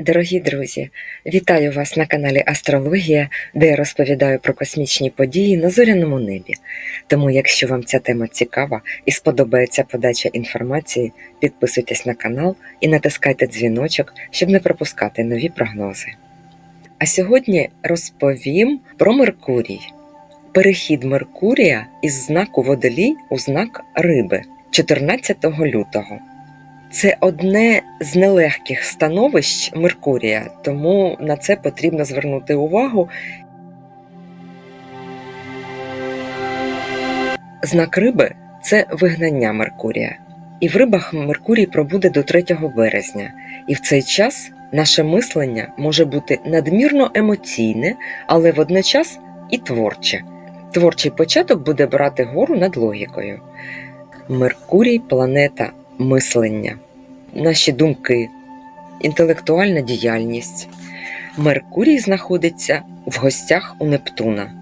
Дорогі друзі, вітаю вас на каналі Астрологія, де я розповідаю про космічні події на зоряному небі. Тому, якщо вам ця тема цікава і сподобається подача інформації, підписуйтесь на канал і натискайте дзвіночок, щоб не пропускати нові прогнози. А сьогодні розповім про Меркурій. Перехід Меркурія із знаку Водолій у знак Риби 14 лютого. Це одне з нелегких становищ Меркурія, тому на це потрібно звернути увагу. Знак риби це вигнання Меркурія. І в рибах Меркурій пробуде до 3 березня. І в цей час наше мислення може бути надмірно емоційне, але водночас і творче. Творчий початок буде брати гору над логікою. Меркурій планета мислення, наші думки, інтелектуальна діяльність. Меркурій знаходиться в гостях у Нептуна,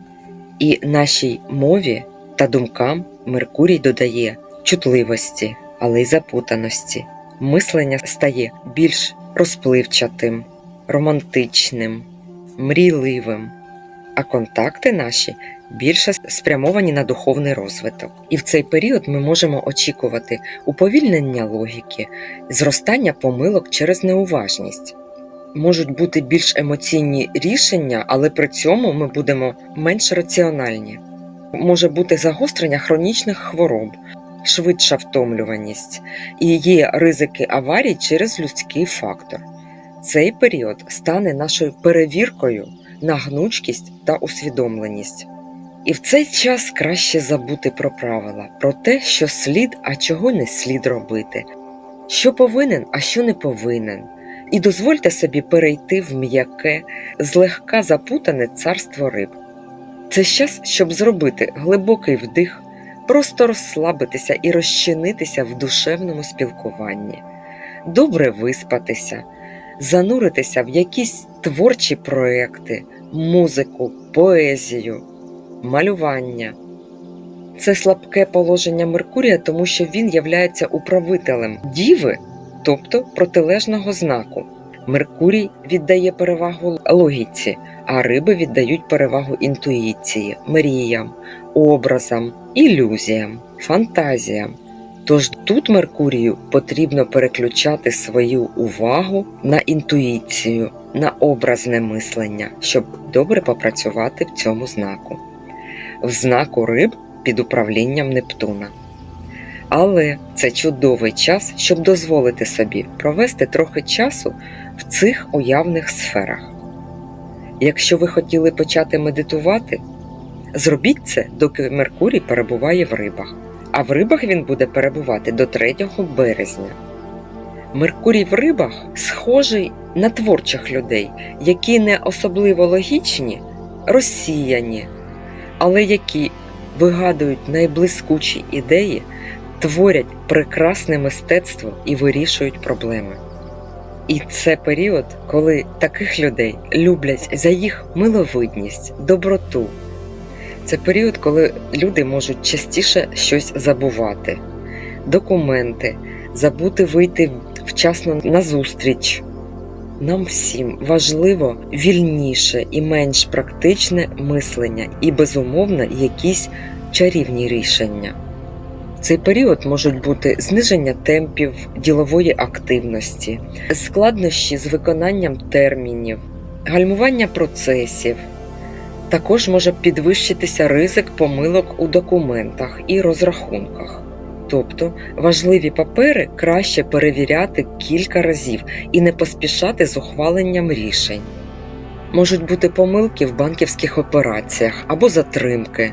і нашій мові та думкам Меркурій додає чутливості, але й запутаності. Мислення стає більш розпливчатим, романтичним, мрійливим, а контакти наші більше спрямовані на духовний розвиток. І в цей період ми можемо очікувати уповільнення логіки, зростання помилок через неуважність. Можуть бути більш емоційні рішення, але при цьому ми будемо менш раціональні. Може бути загострення хронічних хвороб, швидша втомлюваність і є ризики аварій через людський фактор. Цей період стане нашою перевіркою на гнучкість та усвідомленість. І в цей час краще забути про правила, про те, що слід, а чого не слід робити, що повинен, а що не повинен. І дозвольте собі перейти в м'яке, злегка запутане царство риб. Це час, щоб зробити глибокий вдих, просто розслабитися і розчинитися в душевному спілкуванні, добре виспатися, зануритися в якісь творчі проекти, музику, поезію малювання. Це слабке положення Меркурія, тому що він являється управителем діви, тобто протилежного знаку. Меркурій віддає перевагу логіці, а риби віддають перевагу інтуїції, мріям, образам, ілюзіям, фантазіям. Тож тут Меркурію потрібно переключати свою увагу на інтуїцію, на образне мислення, щоб добре попрацювати в цьому знаку в знаку риб під управлінням Нептуна. Але це чудовий час, щоб дозволити собі провести трохи часу в цих уявних сферах. Якщо ви хотіли почати медитувати, зробіть це, доки Меркурій перебуває в рибах, а в рибах він буде перебувати до 3 березня. Меркурій в рибах схожий на творчих людей, які не особливо логічні, розсіяні але які вигадують найблискучі ідеї, творять прекрасне мистецтво і вирішують проблеми. І це період, коли таких людей люблять за їх миловидність, доброту. Це період, коли люди можуть частіше щось забувати, документи, забути вийти вчасно на зустріч. Нам всім важливо вільніше і менш практичне мислення і, безумовно, якісь чарівні рішення. В цей період можуть бути зниження темпів ділової активності, складнощі з виконанням термінів, гальмування процесів. Також може підвищитися ризик помилок у документах і розрахунках. Тобто важливі папери краще перевіряти кілька разів і не поспішати з ухваленням рішень. Можуть бути помилки в банківських операціях або затримки,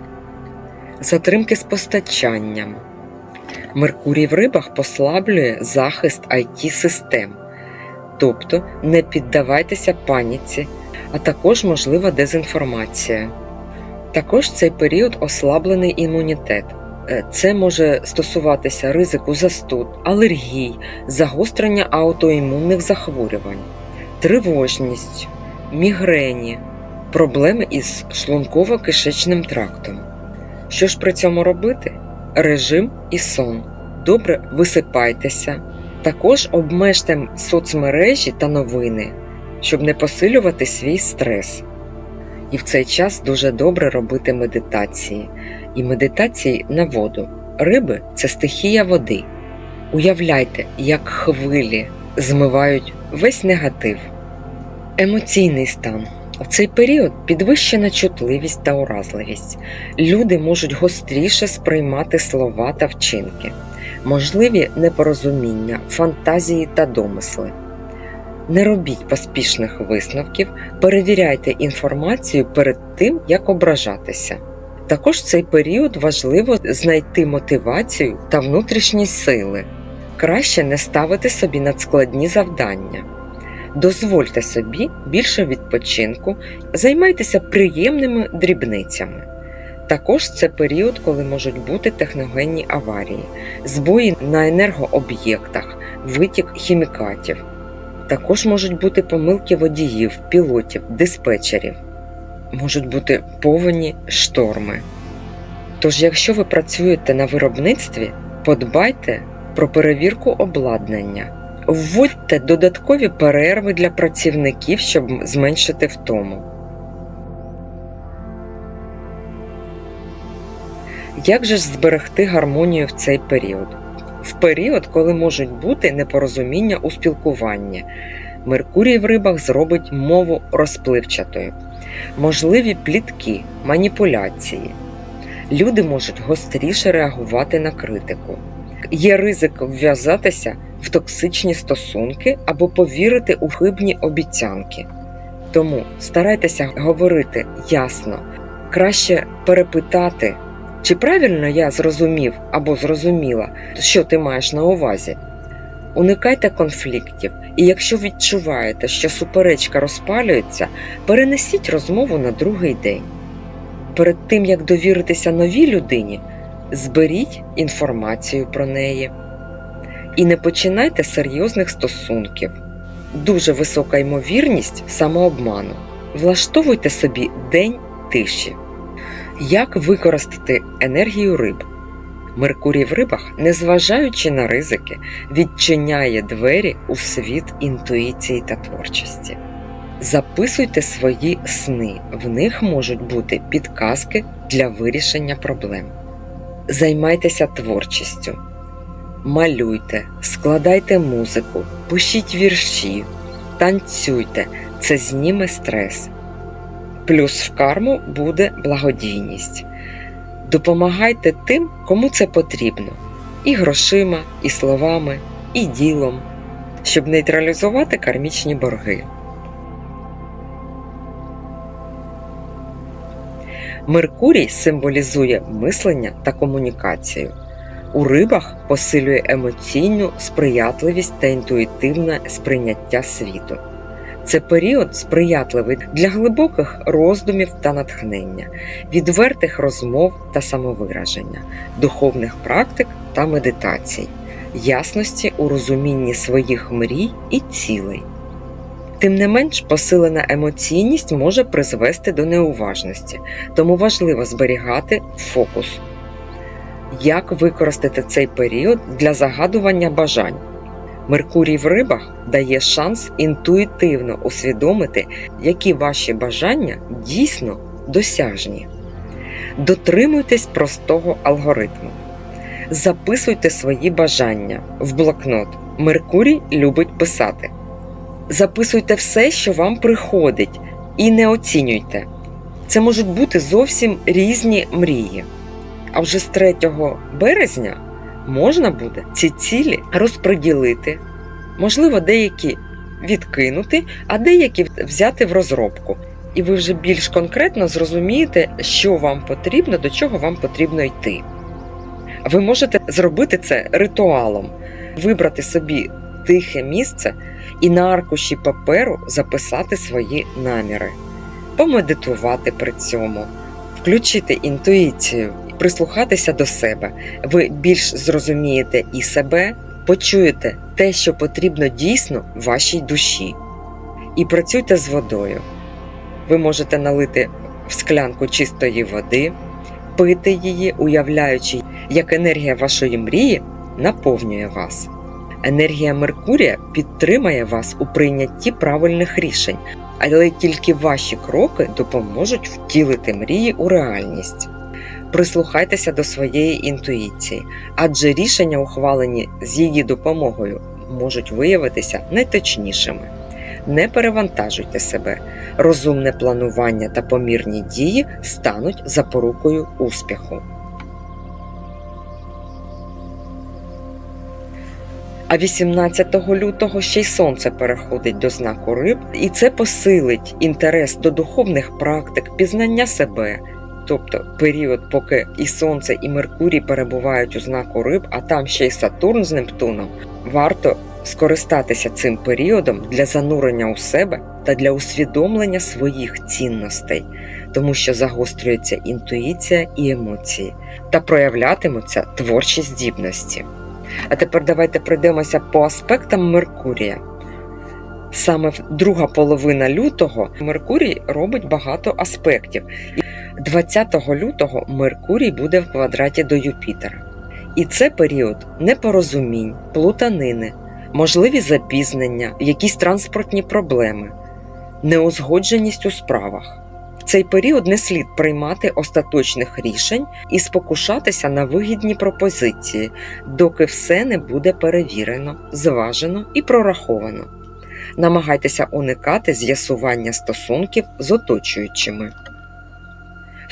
затримки з постачанням. Меркурій в рибах послаблює захист it систем тобто не піддавайтеся паніці, а також можлива дезінформація. Також цей період ослаблений імунітет. Е, Це може стосуватися ризику застуд, алергій, загострення аутоімунних захворювань, тривожність, мігрені, проблеми із шлунково-кишечним трактом. Що ж при цьому робити? Режим і сон. Добре висипайтеся. Також обмежте соцмережі та новини. щоб не посилювати свій стрес. І в цей час дуже добре робити медитації. І медитації на воду. Риби це стихія води. Уявляйте, як хвилі змивають весь негатив. Емоційний стан. В цей період підвищена чутливість та уразливість. Люди можуть гостріше сприймати слова та вчинки, можливі непорозуміння, фантазії та домисли. Не робіть поспішних висновків, перевіряйте інформацію перед тим, як ображатися. Також в цей період важливо знайти мотивацію та внутрішні сили. Краще не ставити собі надскладні завдання. Дозвольте собі більше відпочинку, займайтеся приємними дрібницями. Також це період, коли можуть бути техногенні аварії, збої на енергооб'єктах, витік хімікатів. Також можуть бути помилки водіїв, пілотів, диспетчерів, можуть бути повені шторми. Тож, якщо ви працюєте на виробництві, подбайте про перевірку обладнання. Вводьте додаткові перерви для працівників, щоб зменшити втому. Як же ж зберегти гармонію в цей період? В період, коли можуть бути непорозуміння у спілкуванні, Меркурій в рибах зробить мову розпливчатою, можливі плітки, маніпуляції. Люди можуть гостріше реагувати на критику. Є ризик вв'язатися в токсичні стосунки або повірити у хибні обіцянки. Тому старайтеся говорити ясно, краще перепитати, чи правильно я зрозумів або зрозуміла, що ти маєш на увазі. Уникайте конфліктів, і якщо відчуваєте, що суперечка розпалюється, перенесіть розмову на другий день. Перед тим як довіритися новій людині, зберіть інформацію про неї. І не починайте серйозних стосунків. Дуже висока ймовірність самообману. Влаштовуйте собі день тиші. Як використати енергію риб? Меркурій в рибах, незважаючи на ризики, відчиняє двері у світ інтуїції та творчості. Записуйте свої сни, в них можуть бути підказки для вирішення проблем. Займайтеся творчістю, малюйте, складайте музику, пишіть вірші, танцюйте, це зніме стрес. Плюс в карму буде благодійність. Допомагайте тим, кому це потрібно, і грошима, і словами, і ділом, щоб нейтралізувати кармічні борги. Меркурій символізує мислення та комунікацію. У рибах посилює емоційну сприятливість та інтуїтивне сприйняття світу. Це період сприятливий для глибоких роздумів та натхнення, відвертих розмов та самовираження, духовних практик та медитацій, ясності у розумінні своїх мрій і цілей. Тим не менш, посилена емоційність може призвести до неуважності, тому важливо зберігати фокус. Як використати цей період для загадування бажань? Меркурій в рибах дає шанс інтуїтивно усвідомити, які ваші бажання дійсно досяжні. Дотримуйтесь простого алгоритму. Записуйте свої бажання в блокнот. Меркурій любить писати. Записуйте все, що вам приходить, і не оцінюйте. Це можуть бути зовсім різні мрії. А вже з 3 березня можна буде ці цілі розподілити, можливо, деякі відкинути, а деякі взяти в розробку. І ви вже більш конкретно зрозумієте, що вам потрібно, до чого вам потрібно йти. Ви можете зробити це ритуалом, вибрати собі тихе місце і на аркуші паперу записати свої наміри, помедитувати при цьому, включити інтуїцію, прислухатися до себе. Ви більш зрозумієте і себе, почуєте те, що потрібно дійсно вашій душі. І працюйте з водою. Ви можете налити в склянку чистої води, пити її, уявляючи, як енергія вашої мрії наповнює вас. Енергія Меркурія підтримає вас у прийнятті правильних рішень, але тільки ваші кроки допоможуть втілити мрії у реальність. Прислухайтеся до своєї інтуїції, адже рішення, ухвалені з її допомогою, можуть виявитися найточнішими. Не перевантажуйте себе. Розумне планування та помірні дії стануть запорукою успіху. А 18 лютого ще й сонце переходить до знаку риб, і це посилить інтерес до духовних практик, пізнання себе. Тобто період, поки і Сонце, і Меркурій перебувають у знаку риб, а там ще й Сатурн з Нептуном, варто скористатися цим періодом для занурення у себе та для усвідомлення своїх цінностей, тому що загострюється інтуїція і емоції, та проявлятимуться творчі здібності. А тепер давайте пройдемося по аспектам Меркурія. Саме друга половина лютого Меркурій робить багато аспектів. І 20 лютого Меркурій буде в квадраті до Юпітера. І це період непорозумінь, плутанини, можливі запізнення, якісь транспортні проблеми, неузгодженість у справах. В цей період не слід приймати остаточних рішень і спокушатися на вигідні пропозиції, доки все не буде перевірено, зважено і прораховано. Намагайтеся уникати з'ясування стосунків з оточуючими.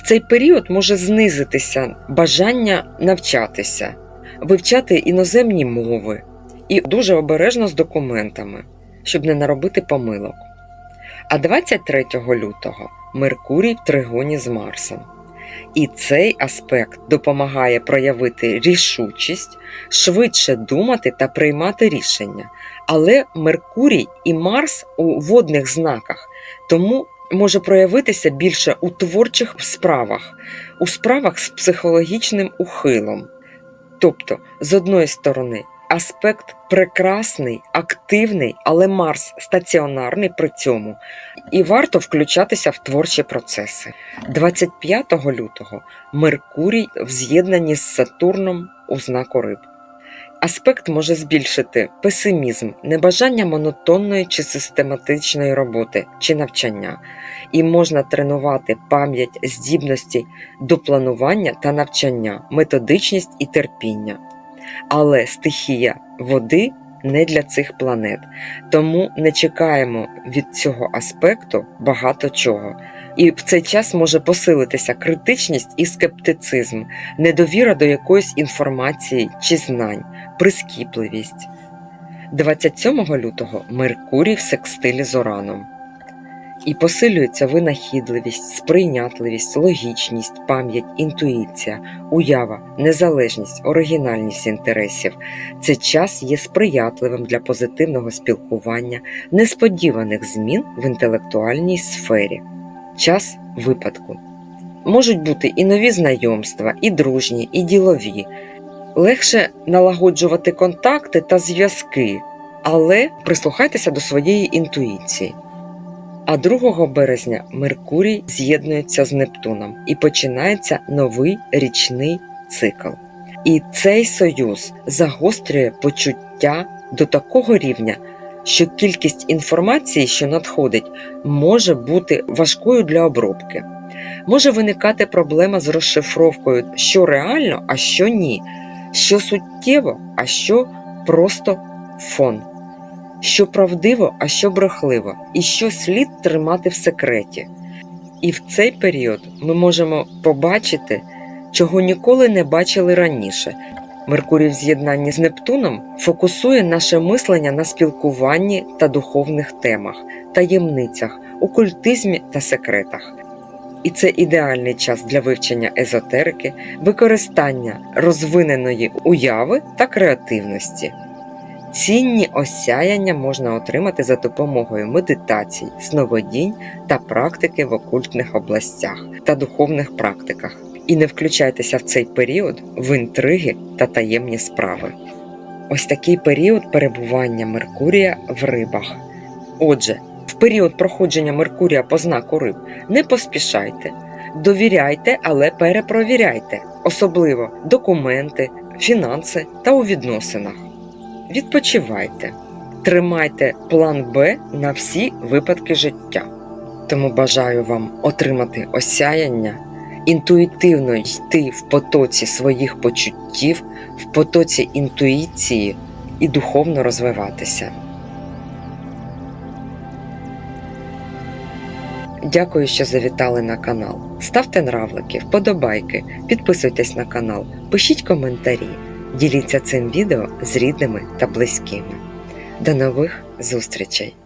Цей період може знизитися бажання навчатися, вивчати іноземні мови і дуже обережно з документами, щоб не наробити помилок. А 23 лютого Меркурій в тригоні з Марсом. І цей аспект допомагає проявити рішучість, швидше думати та приймати рішення. Але Меркурій і Марс у водних знаках, тому може проявитися більше у творчих справах, у справах з психологічним ухилом. Тобто, з одної сторони, аспект прекрасний, активний, але Марс стаціонарний при цьому, і варто включатися в творчі процеси. 25 лютого Меркурій в з'єднанні з Сатурном у знаку риб. Аспект може збільшити песимізм, небажання монотонної чи систематичної роботи чи навчання, і можна тренувати пам'ять здібності до планування та навчання, методичність і терпіння. Але стихія води не для цих планет, тому не чекаємо від цього аспекту багато чого. І в цей час може посилитися критичність і скептицизм, недовіра до якоїсь інформації чи знань, прискіпливість. 27 лютого Меркурій в секстилі з Ураном. І посилюється винахідливість, сприйнятливість, логічність, пам'ять, інтуїція, уява, незалежність, оригінальність інтересів. Цей час є сприятливим для позитивного спілкування, несподіваних змін в інтелектуальній сфері. Час випадку. Можуть бути і нові знайомства, і дружні, і ділові. Легше налагоджувати контакти та зв'язки, але прислухайтеся до своєї інтуїції. А 2 березня Меркурій з'єднується з Нептуном і починається новий річний цикл. І цей союз загострює почуття до такого рівня, що кількість інформації, що надходить, може бути важкою для обробки. Може виникати проблема з розшифровкою, що реально, а що ні, що суттєво, а що просто фон що правдиво, а що брехливо, і що слід тримати в секреті. І в цей період ми можемо побачити, чого ніколи не бачили раніше. Меркурій в з'єднанні з Нептуном фокусує наше мислення на спілкуванні та духовних темах, таємницях, окультизмі та секретах. І це ідеальний час для вивчення езотерики, використання розвиненої уяви та креативності. Цінні осяяння можна отримати за допомогою медитацій, сновидінь та практики в окультних областях та духовних практиках. І не включайтеся в цей період в інтриги та таємні справи. Ось такий період перебування Меркурія в рибах. Отже, в період проходження Меркурія по знаку риб не поспішайте, довіряйте, але перепровіряйте, особливо документи, фінанси та у відносинах. відпочивайте, тримайте план Б на всі випадки життя. Тому бажаю вам отримати осяяння, інтуїтивно йти в потоці своїх почуттів, в потоці інтуїції і духовно розвиватися. Дякую, що завітали на канал. Ставте нравлики, вподобайки, підписуйтесь на канал, пишіть коментарі, діліться цим відео з рідними та близькими. До нових зустрічей!